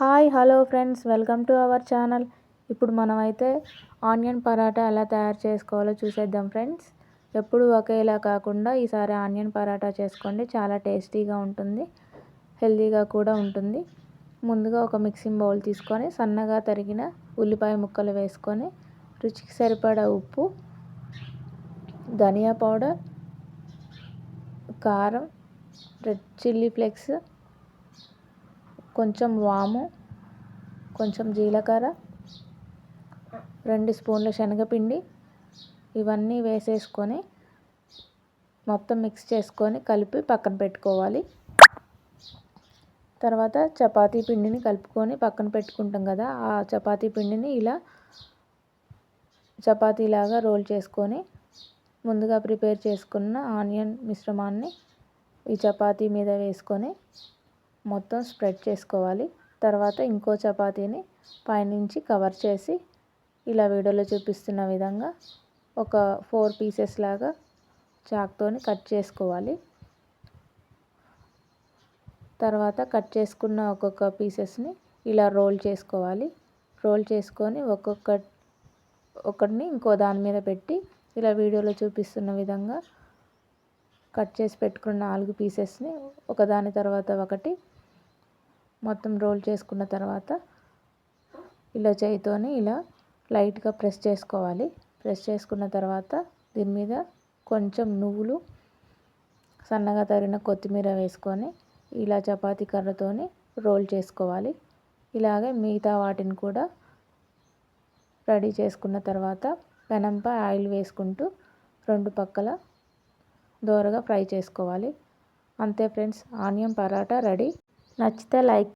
Hi hello friends welcome to our channel. ఇప్పుడు మనమైతే onion paratha ఎలా తయారు చేసుకోవాలో చూసేద్దాం ఫ్రెండ్స్. ఎప్పుడు ఒకేలా కాకుండా ఈసారి ఆనియన్ పరాటా చేసుకోండి. చాలా టేస్టీగా ఉంటుంది హెల్తీగా కూడా ఉంటుంది. ముందుగా ఒక మిక్సింగ్ బౌల్ తీసుకొని సన్నగా తరిగిన ఉల్లిపాయ ముక్కలు వేసుకొని రుచికి సరిపడా ఉప్పు ధనియా పౌడర్ కారం రెడ్ చిల్లీ ఫ్లేక్స్ కొంచెం వాము కొంచెం జీలకర్ర రెండు స్పూన్ల శనగపిండి ఇవన్నీ వేసేసుకొని మొత్తం మిక్స్ చేసుకొని కలిపి పక్కన పెట్టుకోవాలి. తర్వాత చపాతీ పిండిని కలుపుకొని పక్కన పెట్టుకుంటాం కదా ఆ చపాతీ పిండిని ఇలా చపాతీలాగా రోల్ చేసుకొని ముందుగా ప్రిపేర్ చేసుకున్న ఆనియన్ మిశ్రమాన్ని ఈ చపాతీ మీద వేసుకొని మొత్తం స్ప్రెడ్ చేసుకోవాలి. తర్వాత ఇంకో చపాతీని పైనుంచి కవర్ చేసి ఇలా వీడియోలో చూపిస్తున్న విధంగా ఒక ఫోర్ పీసెస్ లాగా చాక్తోని కట్ చేసుకోవాలి. తర్వాత కట్ చేసుకున్న ఒక్కొక్క పీసెస్ని ఇలా రోల్ చేసుకోవాలి. రోల్ చేసుకొని ఒక్కొక్క ఒకటిని ఇంకో దాని మీద పెట్టి ఇలా వీడియోలో చూపిస్తున్న విధంగా కట్ చేసి పెట్టుకున్న నాలుగు పీసెస్ని ఒకదాని తర్వాత ఒకటి మొత్తం రోల్ చేసుకున్న తర్వాత ఇలా చేయితోని ఇలా లైట్గా ప్రెస్ చేసుకోవాలి. ప్రెస్ చేసుకున్న తర్వాత దీని మీద కొంచెం నువ్వులు సన్నగా తరిగిన కొత్తిమీర వేసుకొని ఇలా చపాతీ కర్రతోని రోల్ చేసుకోవాలి. ఇలాగే మిగతా వాటిని కూడా రెడీ చేసుకున్న తర్వాత పెనంపై ఆయిల్ వేసుకుంటూ రెండు పక్కల దోరగా ఫ్రై చేసుకోవాలి. అంతే ఫ్రెండ్స్ ఆనియన్ పరాటా రెడీ. నచ్చితే లైక్